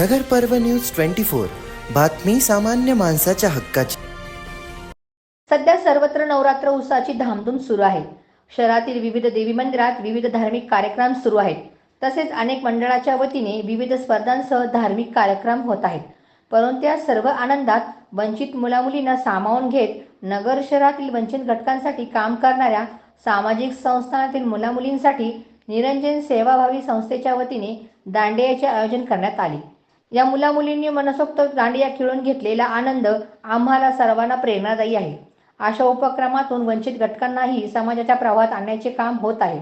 नगर पर्व news twenty four. बातमी सामान्य माणसाच्या हक्काची. सध्या सर्वत्र नवरात्र उत्साहाची धामधूम सुरू आहे. शहरातील विविध देवी मंदिरात विविध धार्मिक कार्यक्रम सुरू आहेत. तसेच अनेक मंडळाच्या वतीने विविध स्पर्धांसह धार्मिक कार्यक्रम होत आहेत. परंतु या सर्व आनंदात वंचित मुलामुलींना सामावून घेत नगर शहरातील वंचित घटकांसाठी काम करणाऱ्या सामाजिक संस्थानातील मुलामुलींसाठी निरंजन सेवाभावी संस्थेच्या वतीने दांडियाचे आयोजन करण्यात आले. या मुलामुलींनी मनसोक्त दांडिया खेळून घेतलेला आनंद आम्हाला सर्वांना प्रेरणादायी आहे. अशा उपक्रमातून वंचित घटकांनाही समाजाच्या प्रवाहात आणण्याचे काम होत आहे.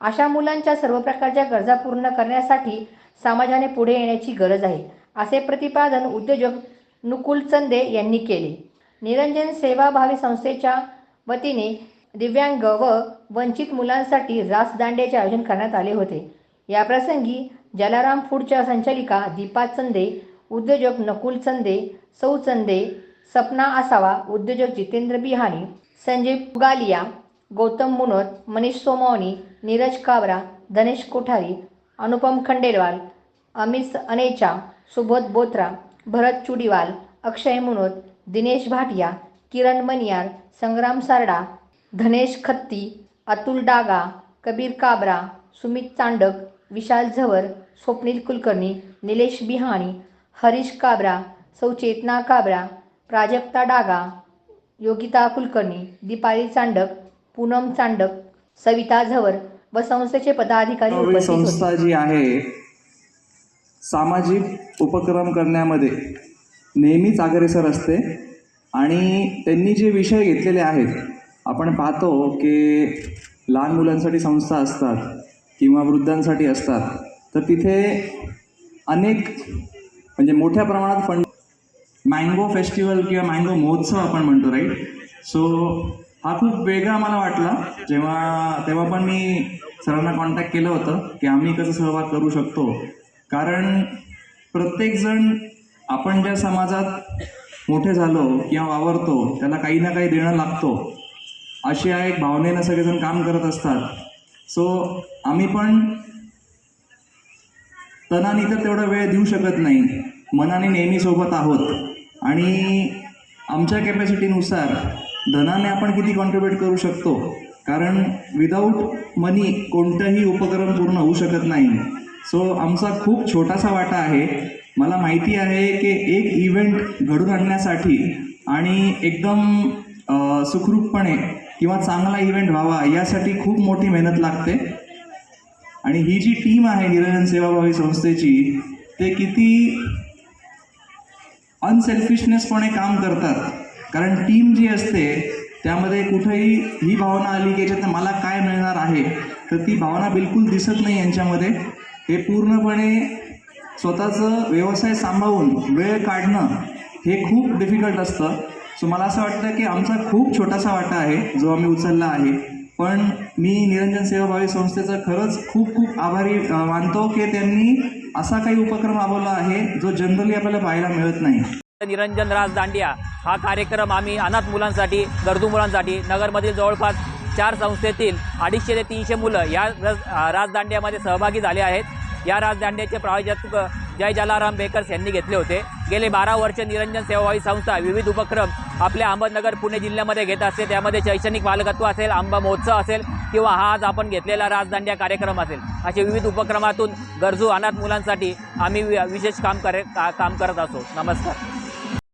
अशा मुलांच्या सर्व प्रकारच्या गरजा पूर्ण करण्यासाठी समाजाने पुढे येण्याची गरज आहे असे प्रतिपादन उद्योजक नुकुल चंदे यांनी केले. निरंजन सेवाभावी संस्थेच्या वतीने दिव्यांग व वंचित मुलांसाठी रास दांड्याचे आयोजन करण्यात आले होते. याप्रसंगी जलाराम फूडच्या संचालिका दीपा चंदे उद्योजक नकुल चंदे सौ चंदे सपना आसावा उद्योजक जितेंद्र बिहानी संजय पुगालिया गौतम मुनोत मनीष सोमावणी नीरज काबरा धनेश कोठारी अनुपम खंडेलवाल अमित अनेचा सुबोध बोत्रा भरत चुडीवाल अक्षय मुनोत दिनेश भाटिया किरण मनियार संग्राम सारडा धनेश खत्ती अतुल डागा कबीर काबरा सुमित चांडक विशाल झवर स्वप्नील कुलकर्णी निलेश बिहाणी हरीश काबरा सौ चेतना काबरा प्राजक्ता डागा योगिता कुलकर्णी दीपाली चांडक पूनम चांडक सविता झवर व संस्थेचे पदाधिकारी संस्था जी आहे सामाजिक उपक्रम करण्यामध्ये नेहमीच अग्रेसर असते आणि त्यांनी जे विषय घेतलेले आहेत आपण पाहतो की लहान मुलांसाठी संस्था असतात किंवा वृद्धांसाठी असतात तर तिथे अनेक म्हणजे मोठ्या प्रमाणात फंड मँगो फेस्टिवल किंवा मँगो महोत्सव आपण म्हणतो राईट सो हा खूप वेगळा मला वाटला. जेव्हा तेव्हा पण मी सरांना कॉन्टॅक्ट केलं होतं की आम्ही कसं सहभाग करू शकतो. कारण प्रत्येकजण आपण ज्या समाजात मोठे झालो किंवा वावरतो त्याला काही ना काही देणं लागतो. अशी एक भावनेनं सगळेजण काम करत असतात. सो आम्ही पण तनाने तर तेवढा वेळ देऊ शकत नाही. मनाने नेहमी सोबत आहोत. आणि आमच्या कॅपॅसिटीनुसार धनाने आपण किती कॉन्ट्रीब्युट करू शकतो? कारण विदाऊट मनी कोणताही उपक्रम पूर्ण होऊ शकत नाही. सो आमचा खूप छोटासा वाटा आहे. मला माहिती आहे की एक इव्हेंट घडून आणण्यासाठी आणि एकदम सुखरूपपणे किंवा चांगला इव्हेंट व्हावा यासाठी खूप मोठी मेहनत लागते. आणि ही जी टीम आहे निरंजन सेवाभावी संस्थेची ते किती अनसेल्फिशनेसपणे काम करतात. कारण टीम जी असते त्यामध्ये कुठेही ही भावना आली की याच्यात मला काय मिळणार आहे तर ती भावना बिलकुल दिसत नाही यांच्यामध्ये. हे पूर्णपणे स्वतःचं व्यवसाय सांभाळून वेळ काढणं हे खूप डिफिकल्ट असतं. सो मला असं वाटतं की आमचा खूप छोटासा वाटा आहे जो आम्ही उचलला आहे. पण मी निरंजन सेवाभावी संस्थेचं खरंच खूप खूप आभारी मानतो की त्यांनी असा काही उपक्रम राबवला आहे जो जनरली आपल्याला पाहायला मिळत नाही. निरंजन राज दांडिया हा कार्यक्रम आम्ही अनाथ मुलांसाठी गरजू मुलांसाठी नगरमधील जवळपास चार संस्थेतील अडीचशे ते तीनशे मुलं या राजदांड्यामध्ये सहभागी झाले आहेत. या राजदांड्याचे प्रायोजक जय जलाराम बेकर्स यांनी घेतले होते. गेले बारा वर्ष निरंजन सेवाभावी संस्था विविध उपक्रम आपल्या अहमदनगर पुणे जिल्ह्यामध्ये घेत असते. त्यामध्ये शैक्षणिक बालकत्व असेल आंबा महोत्सव असेल किंवा हा आज आपण घेतलेला राजदांड्या कार्यक्रम असेल. असे विविध उपक्रमातून गरजू अनाथ मुलांसाठी आम्ही वि- विशेष काम करे का काम करत असो नमस्कार.